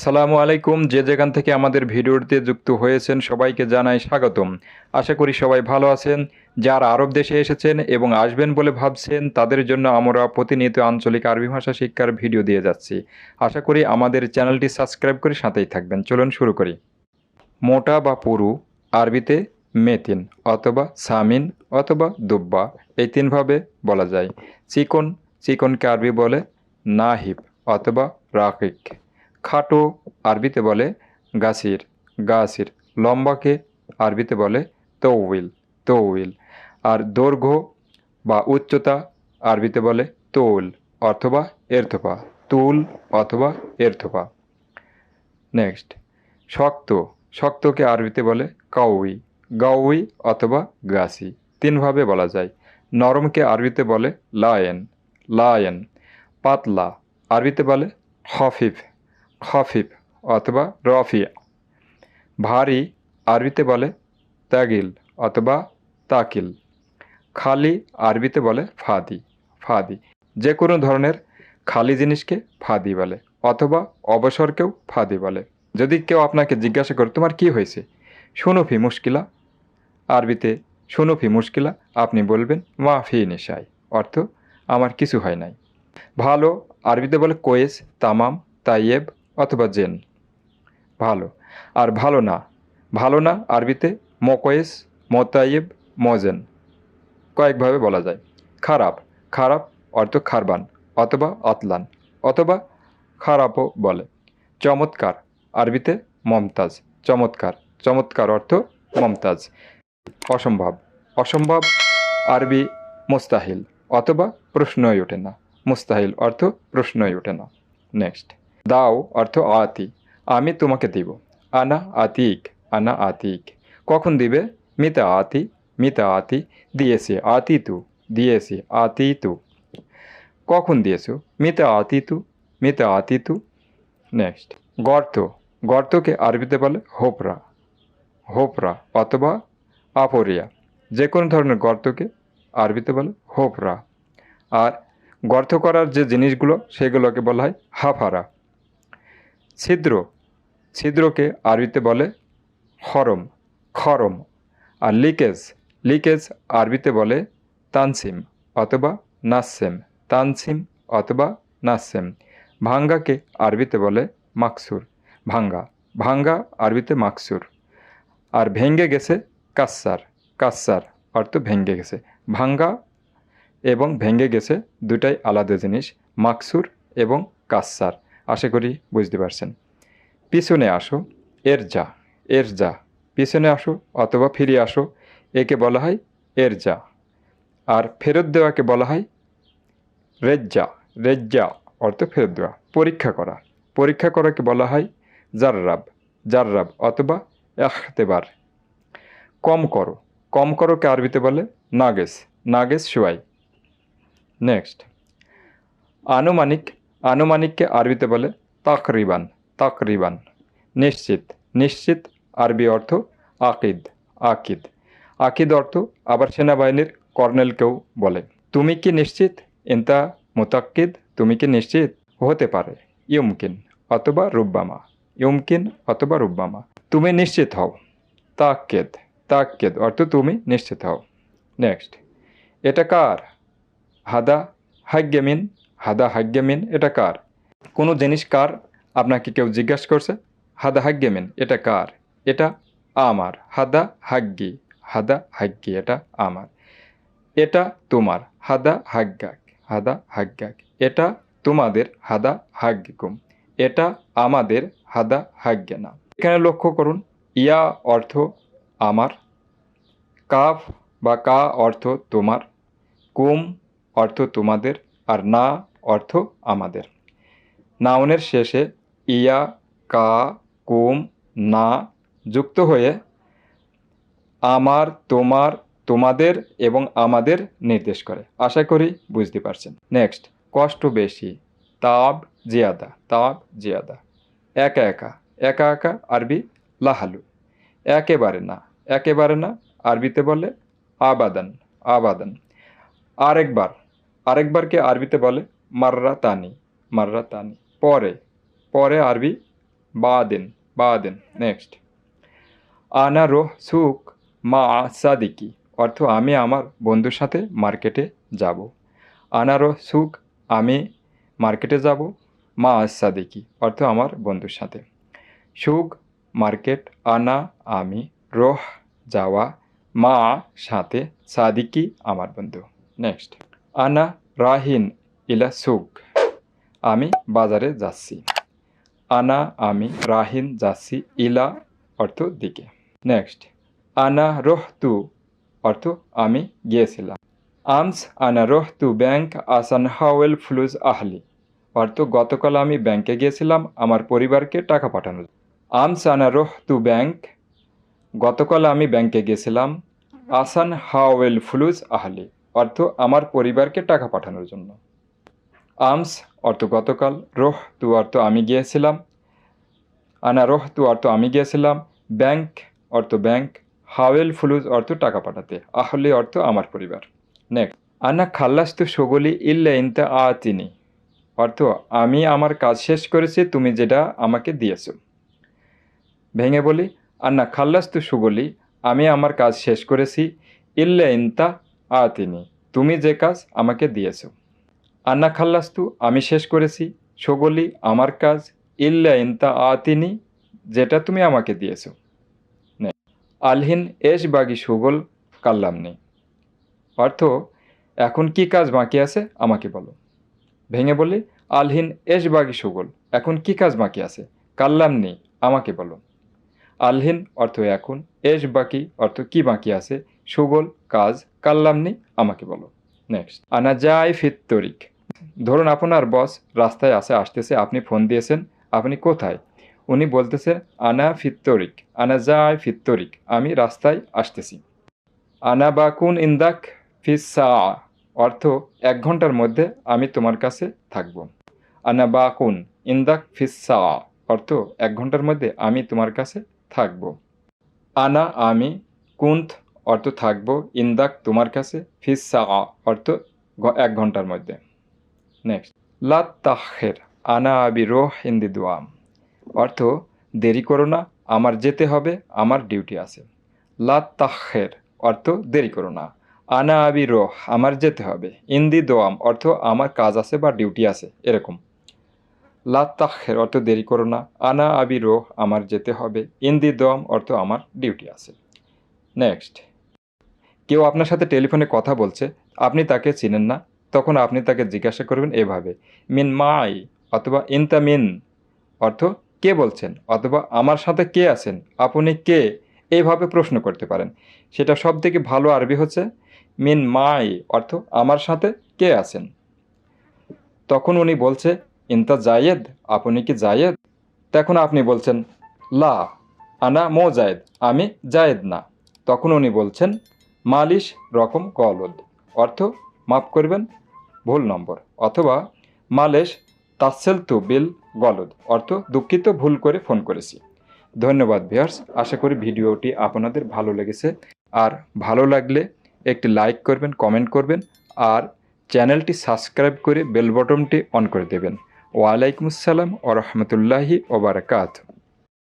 আসসালামু আলাইকুম। যে যেখান থেকে আমাদের ভিডিওটিতে যুক্ত হয়েছেন, সবাইকে জানাই স্বাগতম। আশা করি সবাই ভালো আছেন। যারা আরব দেশে এসেছেন এবং আসবেন বলে ভাবছেন, তাদের জন্য আমরা প্রতিনিয়ত আঞ্চলিক আরবি ভাষা শিক্ষার ভিডিও দিয়ে যাচ্ছি। আশা করি আমাদের চ্যানেলটি সাবস্ক্রাইব করে সাথেই থাকবেন। চলুন শুরু করি। মোটা বা পুরু, আরবিতে মেতিন অথবা সামিন অথবা দুব্বা, এই তিনভাবে বলা যায়। চিকন, চিকনকে আরবি বলে নাহিব অথবা রাকিক। খাটো আরবিতে বলে গাছির গাছির। লম্বাকে আরবিতে বলে তৌইল তৌইল আর দৈর্ঘ্য বা উচ্চতা আরবিতে বলে তোল অথবা এর্থপা, তুল অথবা এর্থপা। নেক্সট, শক্ত। শক্তকে আরবিতে বলে কাউই, গাউই অথবা গাছি। তিনভাবে বলা যায়। নরমকে আরবিতে বলে লায়েন লায়েন। পাতলা আরবিতে বলে খফিফ। খফিফ অথবা রফিয়া ভারী আরবিতে বলে তাগিল অথবা তাকিল। খালি আরবিতে বলে ফাদি ফাদি। যে কোনো ধরনের খালি জিনিসকে ফাদি বলে অথবা অবসরকেও ফাদি বলে। যদি কেউ আপনাকে জিজ্ঞাসা করে, তোমার কি হয়েছে? সুনফি মুশকিলা। আরবিতে সুনফি মুশকিলা। আপনি বলবেন মাফি নিশাই অর্থ, আমার কিছু হয় নাই। ভালো আরবিতে বলে কোয়েস, তামাম, তাইয়েব অথবা জেন। ভালো। আর ভালো না। ভালো না আরবিতে মকয়েস মতাইয়েব মজেন। কয়েকভাবে বলা যায়। খারাপ। খারাপ অর্থ খারবান অথবা অতলান অথবা খারাপও বলে। চমৎকার আরবিতে মমতাজ। চমৎকার। চমৎকার অর্থ মমতাজ। অসম্ভব। অসম্ভব আরবি মোস্তাহিল অথবা প্রশ্নই ওঠে না। মুস্তাহিল অর্থ প্রশ্নই ওঠে না। নেক্সট। দাও অর্থ আতি আমি তোমাকে দিব। আনা আতিক আনা আতিক। কখন দিবে? মিতা আতি মিতা আতি, দিয়েছে আতি তু দিয়েছে আতি তু কখন দিয়েছ? মিতা আতি তু মিতা আতি তু নেক্সট গর্ত। গর্তকে আরবিতে বলে হোপরা। হোপরা অথবা আপরিয়া যে কোনো ধরনের গর্তকে আরবিতে বলে হোপরা। আর গর্ত করার যে জিনিসগুলো, সেগুলোকে বলা হয় হাফারা। ছিদ্র। ছিদ্রকে আরবিতে বলে খরম খরম। আর লিকেজ লিকেজ আরবিতে বলে তানসিম অথবা নাসেম তানসিম অথবা নাসেম ভাঙ্গাকে আরবিতে বলে মাকসুর, ভাঙ্গা ভাঙ্গা আরবিতে মাকসুর। আর ভেঙ্গে গেছে কাসার কাসার অর্থ ভেঙ্গে গেছে। ভাঙ্গা এবং ভেঙ্গে গেছে দুটাই আলাদা জিনিস, মাকসুর এবং কাসার। আশা করি বুঝতে পারছেন। পিছনে আসো, এর যা এর যা। পিছনে আসো অথবা ফিরে আসো, একে বলা হয় এর যা। আর ফেরত দেওয়াকে বলা হয় রেজ্জা রেজ্জা অর্থ ফেরত দেওয়া, পরীক্ষা করা। পরীক্ষা করাকে বলা হয় জাররাব জাররাব অথবা এখতেবার। কম করো, কম করোকে আরবিতে বলে? নাগেস নাগেস শুয়াই। নেক্সট। আনুমানিক আনুমানিককে আরবিতে বলে তাকরিবান তাকরিবান। নিশ্চিত নিশ্চিত, আরবি অর্থ আকিদ আকিদ। আকিদ অর্থ আবার সেনাবাহিনীর কর্নেলকেও বলে। তুমি কি নিশ্চিত? ইন্তা মোতাক্কিদ, তুমি কি নিশ্চিত? হতে পারে, ইউমকিন অথবা রুব্বামা, ইউমকিন অথবা রুব্বামা। তুমি নিশ্চিত হও। তাক্কেদ তাক্কেদ অর্থ তুমি নিশ্চিত হও। নেক্সট, এটা কার? হাদা হাগ্যমিন হাদা হাগ্যমিন এটা কার? কোনো জিনিস কার? আপনাকে কেউ জিজ্ঞাসা করছে, হাদা হাগ্যমিন এটা কার? এটা আমার। হাদা হাগ্গি হাদা হাগ্গি, এটা আমার। এটা তোমার। হাদা হাগ্গাক হাদা হাগ্গাক। এটা তোমাদের, হাদা হাগ্গিকুম এটা আমাদের, হাদা হাগ্গে না। এখানে লক্ষ্য করুন, ইয়া অর্থ আমার, কাফ বা কা অর্থ তোমার, কুম অর্থ তোমাদের, আর না অর্থ আমাদের। নাউনের শেষে ইয়া, কা, কুম, না যুক্ত হয়ে আমার, তোমার, তোমাদের এবং আমাদের নির্দেশ করে। আশা করি বুঝতে পারছেন। নেক্সট কষ্ট বেশি। তাব জিয়াদা তাব জিয়াদা। একা একা একা একা আরবি লাহালু। একেবারে না একেবারে না, আরবিতে বলে আবাদান আবাদান। আরেকবার, আরেকবারকে আরবিতে বলে মাররা তানি মাররা তানি পরে পরে আরবি, বাদেন বাদেন নেক্সট আনা রোহ সুক মা সাদিকি অর্থ আমি আমার বন্ধুর সাথে মার্কেটে যাব। আনা রোহ আমি মার্কেটে যাব, মা সাদিকি অর্থ আমার বন্ধুর সাথে। সুক মার্কেট, আনা আমি রোহ যাওয়া, মা সাথে সাদিকি আমার বন্ধু। নেক্সট আনা রাহিন ইলা সুক। আমি বাজারে যাচ্ছি। আনা আমি রাহিন যাচ্ছি ইলা অর্থ দিকে। নেক্সট। আনা রোহ তু অর্থ আমি গিয়েছিলাম। আমস আনা রোহ তু ব্যাংক আসান হাওয়েল ফ্লুজ আহলি অর্থ গতকাল আমি ব্যাংকে গিয়েছিলাম, আমার পরিবারকে টাকা পাঠানোর আমস আনা রোহ তু ব্যাংক গতকাল আমি ব্যাংকে গিয়েছিলাম, আসান হাওয়েল ফ্লুজ আহলি অর্থ আমার পরিবারকে টাকা পাঠানোর জন্য। আমস অর্থ গতকাল, রোহ তু অর্থ আমি গিয়েছিলাম। আনা রোহ তু অর্থ আমি গিয়েছিলাম। ব্যাংক অর্থ ব্যাংক, হাওয়েল ফুলুজ অর্থ টাকা পাঠাতে, আহলে অর্থ আমার পরিবার। নেক্সট, আনা খাল্লাস্তু সগলি ইল্লা ইনতা আতিনি, অর্থ আমি আমার কাজ শেষ করেছি, তুমি যেটা আমাকে দিয়েছ। ভেঙে বলি আন্না খাল্লাস্তু সুগলি আমি আমার কাজ শেষ করেছি, ইল্লা ইনতা আতিনি, তুমি যে কাজ আমাকে দিয়েছ। আন্না খাল্লাস্তু, আমি শেষ করেছি। সগলি, আমার কাজ, ইল্লা ইনতা আতিনি, যেটা তুমি আমাকে দিয়েছ। আলহিন, এস বাগি সুগল, কাল্লাম নেই। অর্থ এখন কি কাজ বাকি আছে? আমাকে বলো। ভেঙে বলি আলহিন, এস বাগি সুগল, এখন কি কাজ বাকি আছে? কাল্লাম নেই, আমাকে বলো। আলহিন, অর্থ এখন, এস বাকি, অর্থ কি বাকি আছে? সুগল, কাজ, কাল্লাম নেই, আমাকে বলো। নেক্সট। আনা যাই ফিত্তরিক। ধরুন আপনার বস রাস্তায় আসে, আসতেছে, আপনি ফোন দিয়েছেন, আপনি কোথায়? উনি বলতেছেন আনা ফিত্তরিক, আনা যাই ফিত্তরিক, আমি রাস্তায় আসতেছি। আনা বাকুন ইন্দাক ফিসা অর্থ, এক ঘণ্টার মধ্যে আমি তোমার কাছে থাকব। আনা বাকুন ইন্দাক ফিসা অর্থ, এক ঘণ্টার মধ্যে আমি তোমার কাছে থাকব। আনা আমি কুন্ত অর্থ, থাকব। ইন্দাক তোমার কাছে ফিসা অর্থ এক ঘণ্টার মধ্যে। নেক্সট লাত তাহের আনা আবি রোহ হিন্দি দোয়াম অর্থ দেরি করো না আমার যেতে হবে আমার ডিউটি আছে লাত তাহের অর্থ দেরি করো না আনা আবি রোহ আমার যেতে হবে ইন্দি দোয়াম অর্থ আমার কাজ আছে বা ডিউটি আছে এরকম লাত তাহের অর্থ দেরি করো না আনা আবি রোহ আমার যেতে হবে ইন্দি দোয়াম অর্থ আমার ডিউটি আছে নেক্সট কেউ আপনার সাথে টেলিফোনে কথা বলছে, আপনি তাকে চিনেন না তখন আপনি তাকে জিজ্ঞাসা করবেন এভাবে, মিন মাই অথবা ইনতা মিন অর্থ, কে বলছেন? অথবা, আমার সাথে কে আছেন? আপনি কে? এইভাবে প্রশ্ন করতে পারেন। সেটা সব থেকে ভালো আরবি হচ্ছে, মিন মাই অর্থ, আমার সাথে কে আছেন? তখন উনি বলছে, ইনতা জায়েদ, আপনি কি জায়েদ? তখন আপনি বলছেন, লা, আনা মো জায়েদ, আমি জায়েদ না। তখন উনি বলছেন, মালিশ রকম কলদ অর্থ, মাফ করবেন ভুল নম্বর অথবা মালেশ তাসেল তু বিল গলদ, অর্থ দুঃখিত, ভুল করে ফোন করেছি। ধন্যবাদ ভিয়ার্স আশা করি ভিডিওটি আপনাদের ভালো লেগেছে। আর ভালো লাগলে একটি লাইক করবেন, কমেন্ট করবেন, আর চ্যানেলটি সাবস্ক্রাইব করে বেল বটনটি অন করে দেবেন। ওয়ালাইকুম আসসালাম ও রহমতুল্লাহি ওবরাকাত